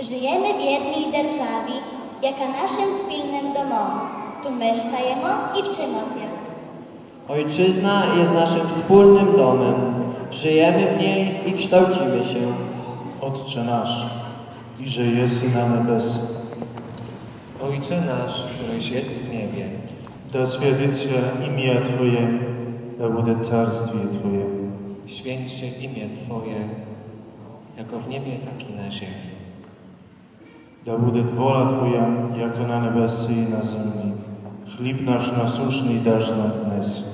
Żyjemy w jednej dzierżawi, jaka naszym wspólnym domom. Tu mieszkajemy i wczymy się. Ojczyzna jest naszym wspólnym domem. Żyjemy w niej i kształcimy się. Otcze nasz, i że jest na nebes. Ojcze nasz, któryś jest w niebie. Da świadczy się imię Twoje, da będzie carstwie Twoje. Święć się imię Twoje, jako w niebie, tak i na ziemi. da bude vola Tvoja, jako na nebesi i na zemlji. Хліб наш насушний даж нам днес,